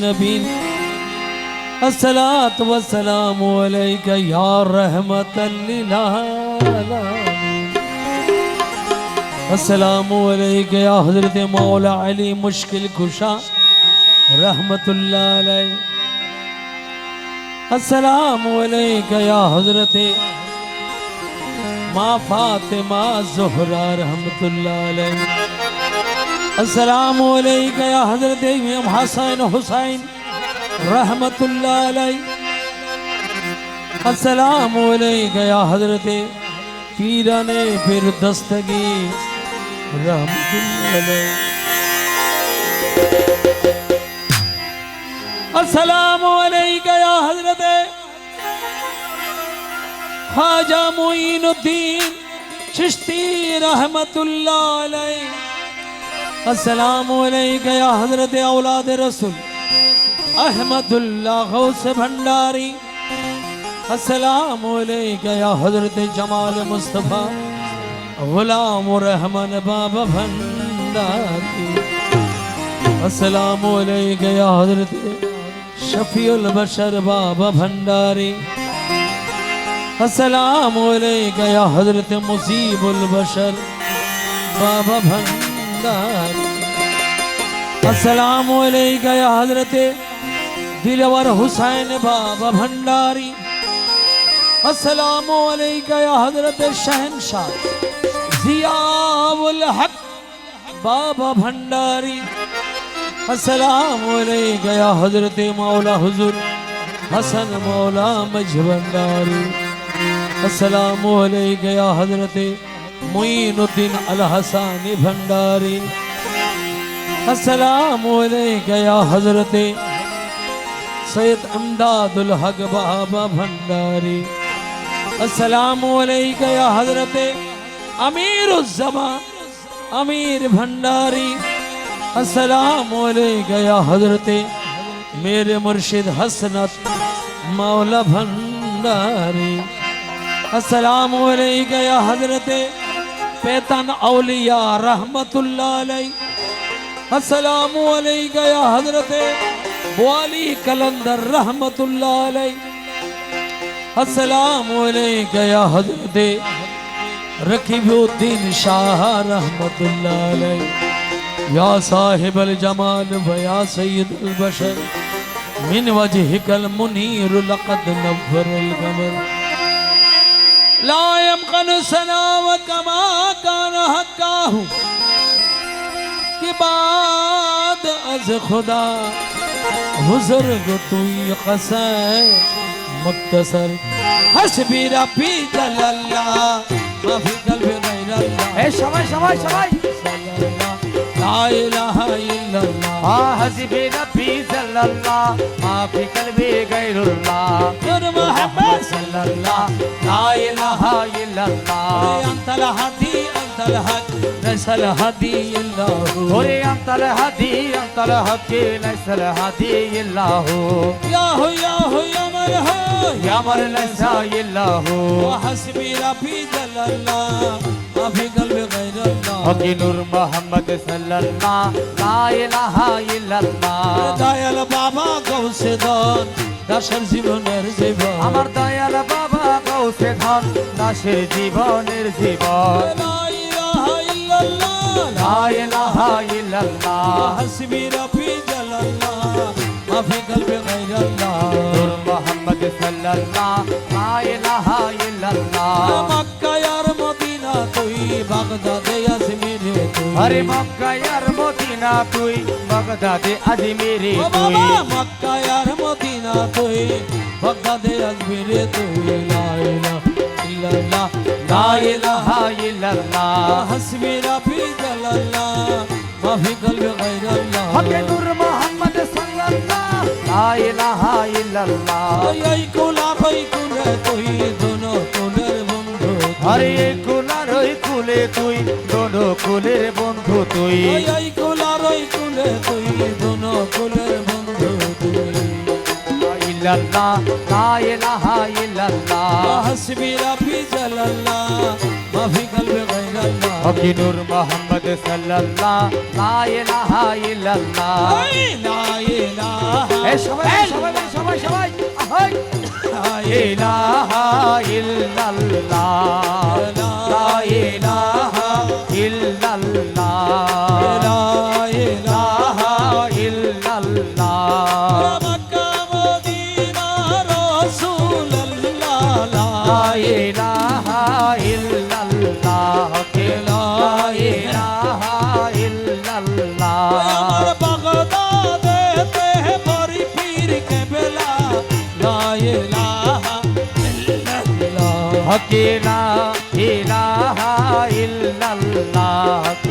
नबीन अस्सलात वस्सलाम अलैका या रहमतल लिल आलमीन अस्सलाम अलैका या हजरत मौला अली मुश्किल कुशा रहमतुल्लाह अलैह अस्सलाम अलैका या हजरत माँ फातिमा ज़ुहरा रहमतुल्लाह السلام عليك يا حضرت إمام حسين حسين. رحمة الله علي السلام عليك يا حضرت فيران پیر دستگی رحمة الله علی السلام عليك يا حضرت حاجة معین الدين چشتی رحمة الله علیہ السلام علیکہ یا حضرت اولاد رسول. احمد اللہ غوث بھنڈاری. السلام علیکہ یا حضرت جمال مصطفیٰ. غلام رحمن باب بھنڈاری. السلام علیکہ یا حضرت شفی البشر باب بھنڈاری. السلام علیکہ یا حضرت مصیب البشر بابا بھنڈاری. بھنڈار السلام علیکہ یا حضرت دلور حسین بابا بھنڈاری۔ السلام علیکہ یا حضرت شہنشاہ زیاب الحق بابا بھنڈاری۔ السلام علیکہ یا حضرت مولا حضور حسن مولا مجھ بھنڈاری السلام علیکہ یا حضرت মঈনুদ্দিন আল হাসানি ভণ্ডারি আসসালাম গয়া হজরতে সৈয়দ আমদাদুল হক বাবা ভণ্ডারি আসসালাম গয়া হজরতে আমিরুজ্জামা, আমির ভণ্ডারি আসসালাম গয়া হজরতে میرے مرشد حسنت مولا بھنڈاری السلام علیکہ یا پیتن اولیاء رحمت اللہ علیہ۔ السلام علیکہ یا حضرت والی کلندر رحمت اللہ علیہ۔ السلام علیکہ یا حضرت رکیب الدین شاہ رحمت اللہ علیہ۔ یا صاحب الجمال و یا سید البشر۔ من وجہ کل منیر لقد نور الگمر لا يمقن سنا كما كان حقاه کہ بعد از خدا حضر گتوی خسائے متصر حسبی ربی جل اللہ مفی قلب غیر اللہ. اے شمائی شمائی شمائی हजबे नबी सल्लल्लाह माफी कलबे गैरुल्लाह नूर मोहम्मद सल्लल्लाह ला इलाहा इल्लल्लाह अंतल हदी अंतल हक नसल हदी इल्लाहु ओरे अंतल हदी अंतल हक नसल हदी इल्लाहु या हो या हो या मर हो या मर नसा इल्लाहु हसबी रबी सल्लल्लाह माफी कलबे হকিনুর মোহাম্মদ সাল্লাল্লাহ লা ইলাহা ইল্লাল্লাহ। দয়াল বাবা গৌসে দন দাসের জীবনের জীবন। আমার দয়াল বাবা গৌসে ধন দাসের জীবনের জীবন। লা ইলাহা ইল্লাল্লাহ। লা ইলাহা ইল্লাল্লাহ। হাসবি রব্বি জালাল্লাহ মাফি কলবে গায়রাল্লাহ। নূর মোহাম্মদ সাল্লাল্লাহ লা ইলাহা ইল্লাল্লাহ। মক্কা আর মদিনা তুই বাগদাদ আরে মক্কায়ার মদিনা তুই বাগদাদে আজমিরে তুই। মক্কায়ার মদিনা তুই বাগদাদে আজমিরে তুই লাইলা ইল্লাল্লাহ লা ইলাহা ইল্লাল্লাহ। হাসবি রাফি জালাল্লাহ মাফি কলব গায়রাল্লাহ। হকে নূর মুহাম্মদ সাল্লাল্লাহ লা ইলাহা ইল্লাল্লাহ। এই কোলা ভাই কোলা তুই দোনো তোদের বন্ধু। আরে কোলা ওই কুলে তুই দোনো কুলের বন্ধু তুই। ওই কুলার ওই কুলে তুই দোনো কুলের বন্ধু তুই। ইল্লাল্লাহ লা ইলাহা ইল্লাল্লাহ হাসবি রাফি জালাল্লাহ মাফি কলবে গাইরাল্লাহ হকি নূর মোহাম্মদ সাল্লাল্লাহ লা ইলাহা ইল্লাল্লাহ লা ইলাহা এ সবাই সবাই সবাই সবাই লা ইলাহা ইল্লাল্লাহ ilaha illallah la ilaha illallah makkah medina rasulullah la ilaha illallah la ilaha illallah amar baghdad te mari pir kebla la ilaha illallah hakila ilaha Allah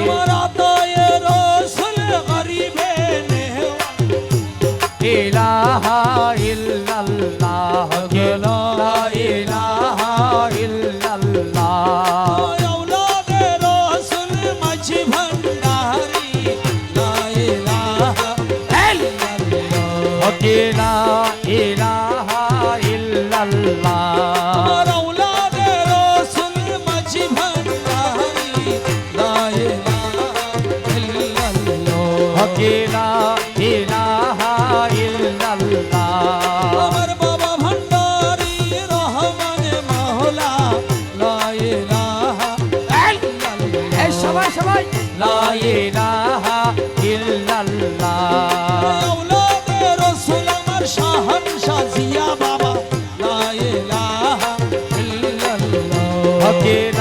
did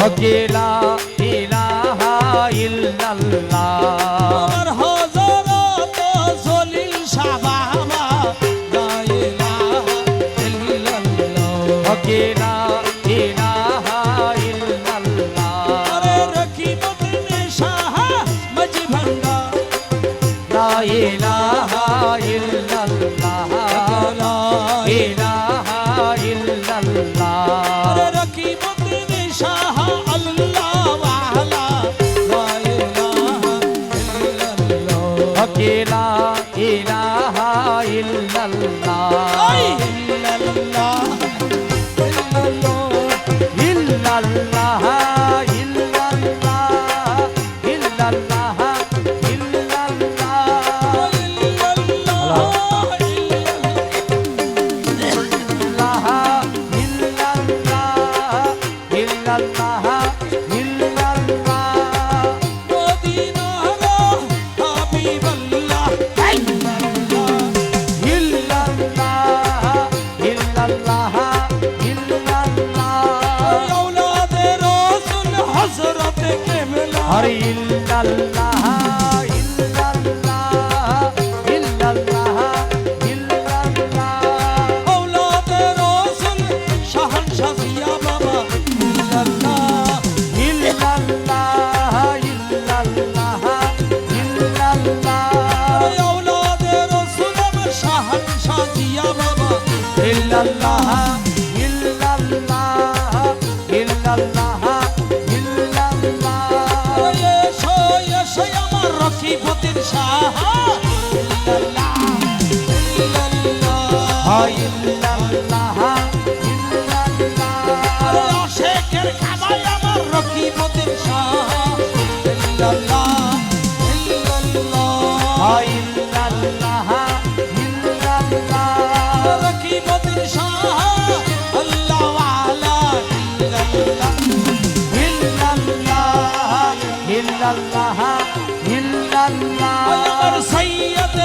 হকেলা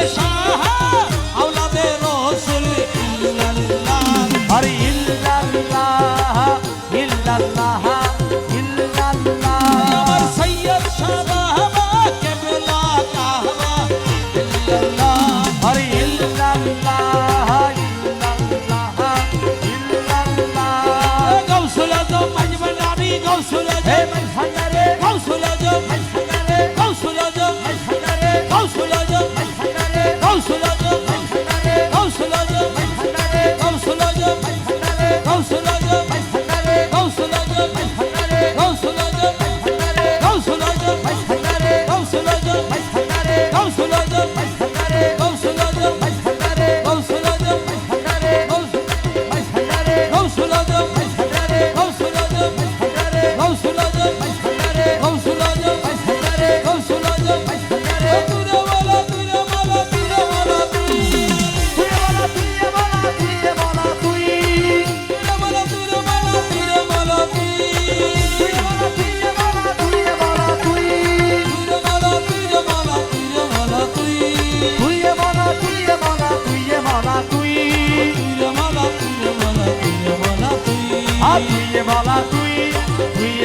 Allah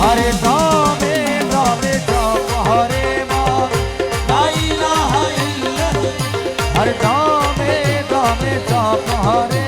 হরে দমে দমে দম হরে হরে দমে দমে দম হরে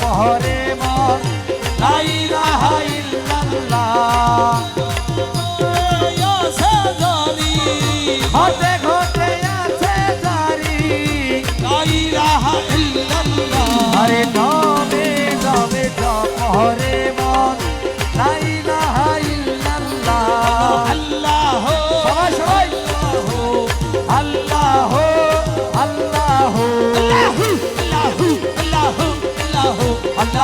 পহরে মা লাই রাহা ইল্লাল্লাহ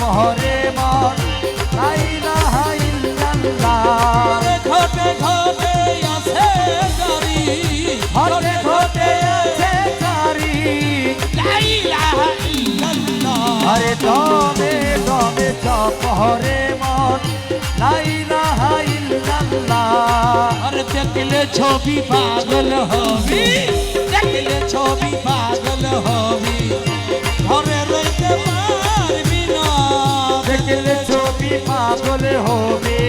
দমে জপ হরে মন ঘটে ঘটে আছে গাড়ি। হরে ঘটে আছে ইল্লাল্লাহ। আরে দমে দমে জপ মন লাইলাহা আরে দেখলে ছবি পাগল হবি দেখলে ছবি পাগল হবি। পাগল হবে।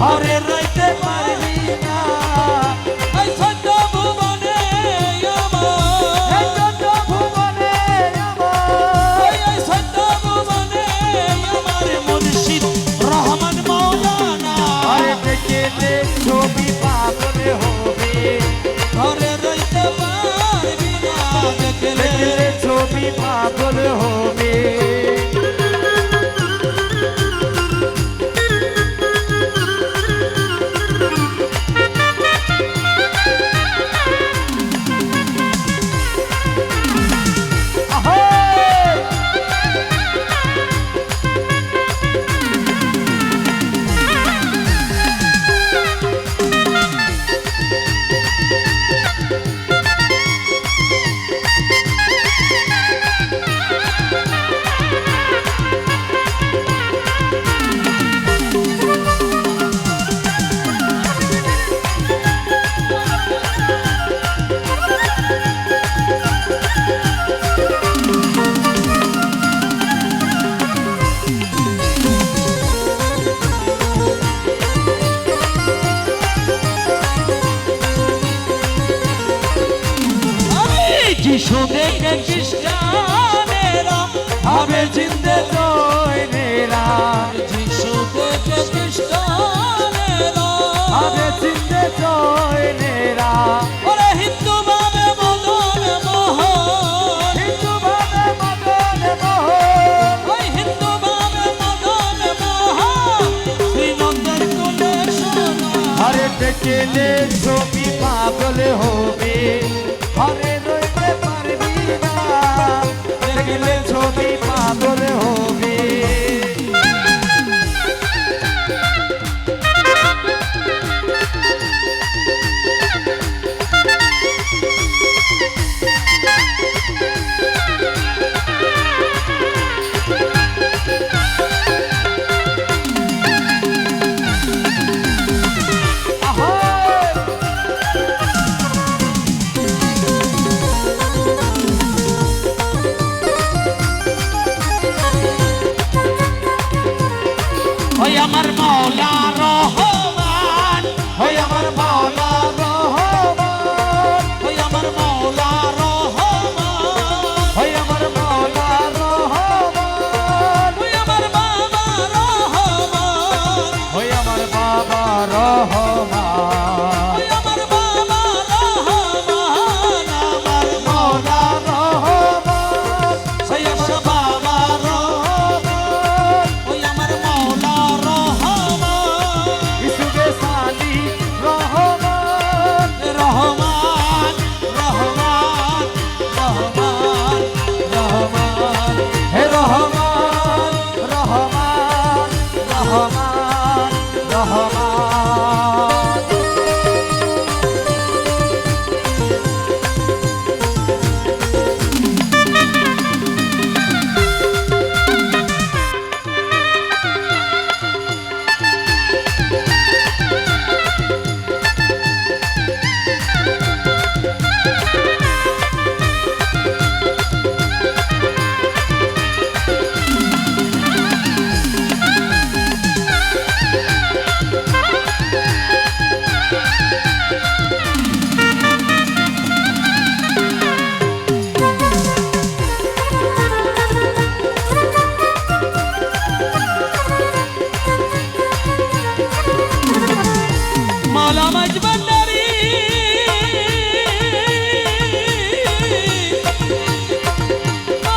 হরে রইতে যিশু দেখে খ্রিস্টানেরা হবে জিন্দে জয়নেরা যিশু দেখে খ্রিস্টানেরা হবে জিন্দে জয়নেরা ওরে হিন্দু ভাবে মদন মোহন। হিন্দু ভাবে মদন মোহন। ওই হিন্দু ভাবে মদন মোহন। শ্রীনন্দের কোলে সোনা। আরে দেখলে ছবি পাগল হবে। না দেখলে ছবি পাগল হবে 好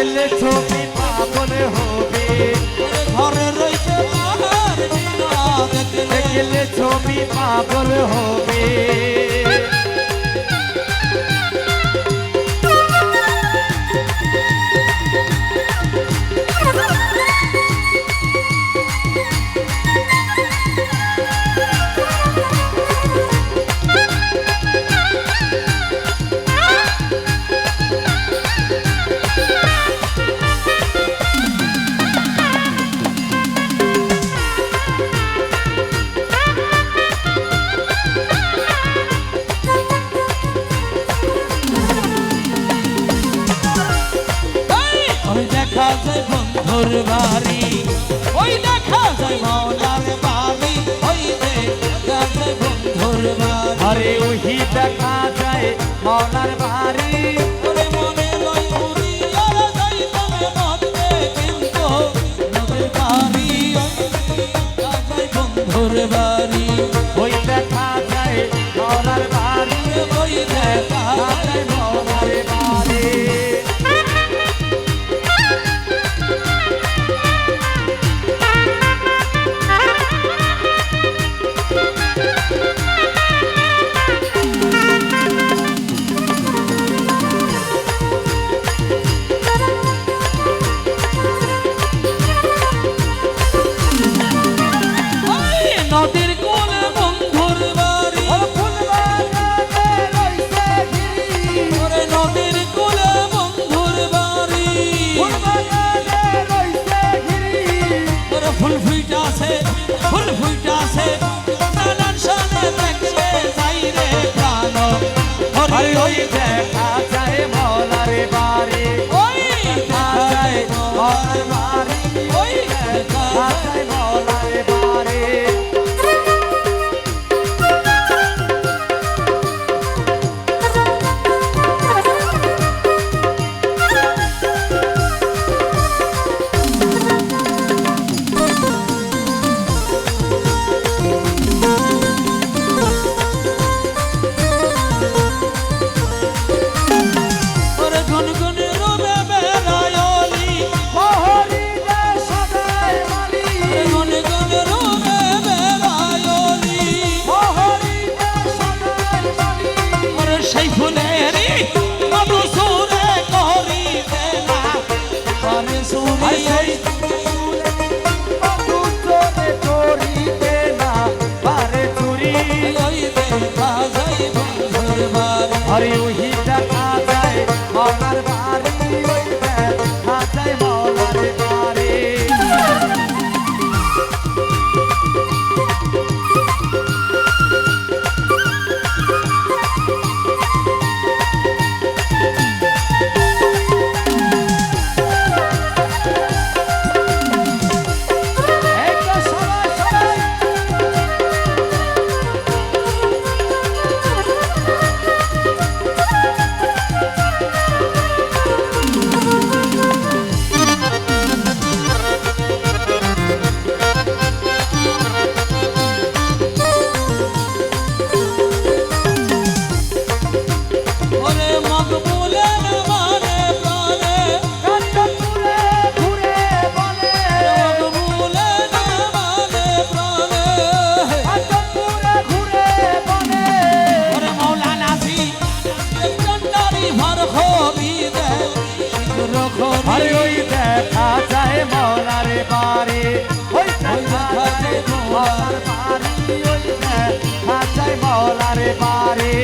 এলে তুমি পাগল হবে। ঘরে রইতে দেখলে পাগল হবে। দেখা যায় মনার বাড়ি। শোনো হরি হই দেখা যায় মলারে বাড়ি ওই! দেখা যায় মলার বাড়ি ওই! দেখা যায় ঘরে বারে ওই ঘরে দুয়ার বাড়ি ওই খাঁচায় মলারে বারে।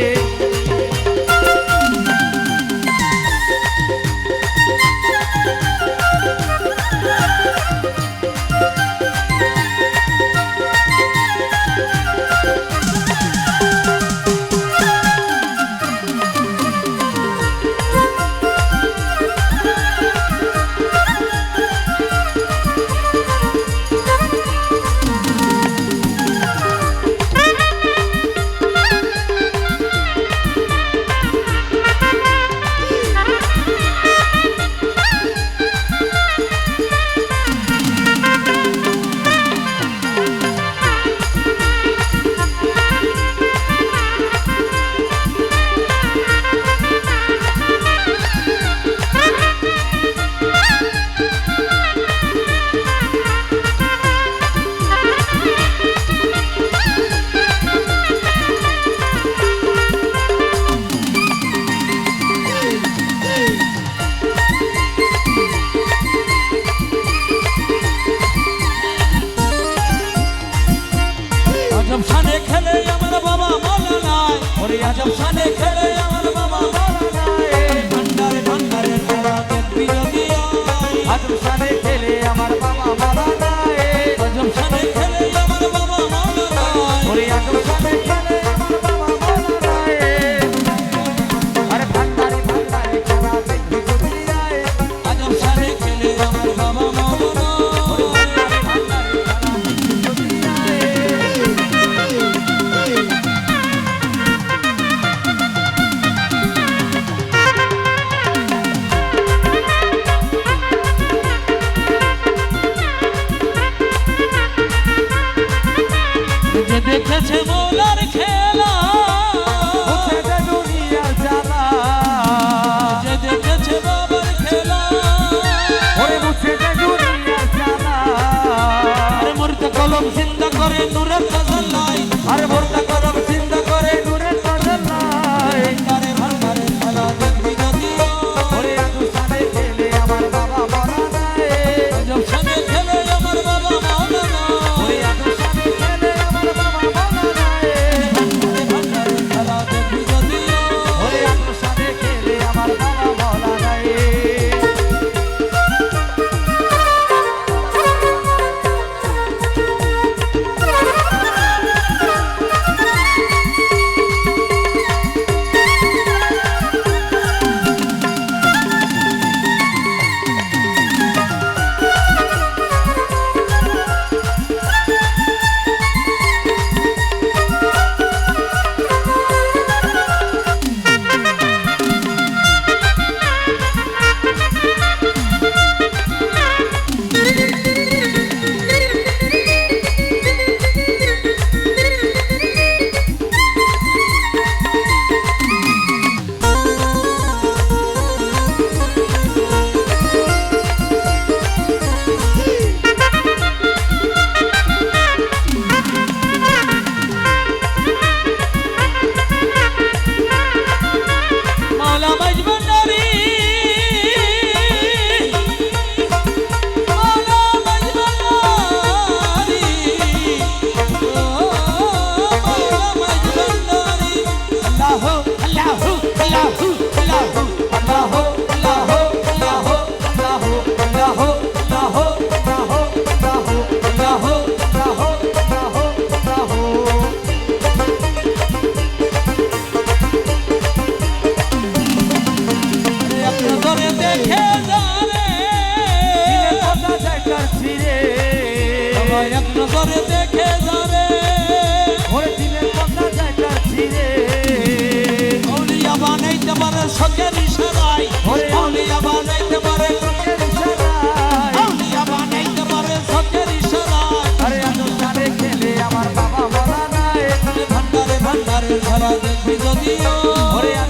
선대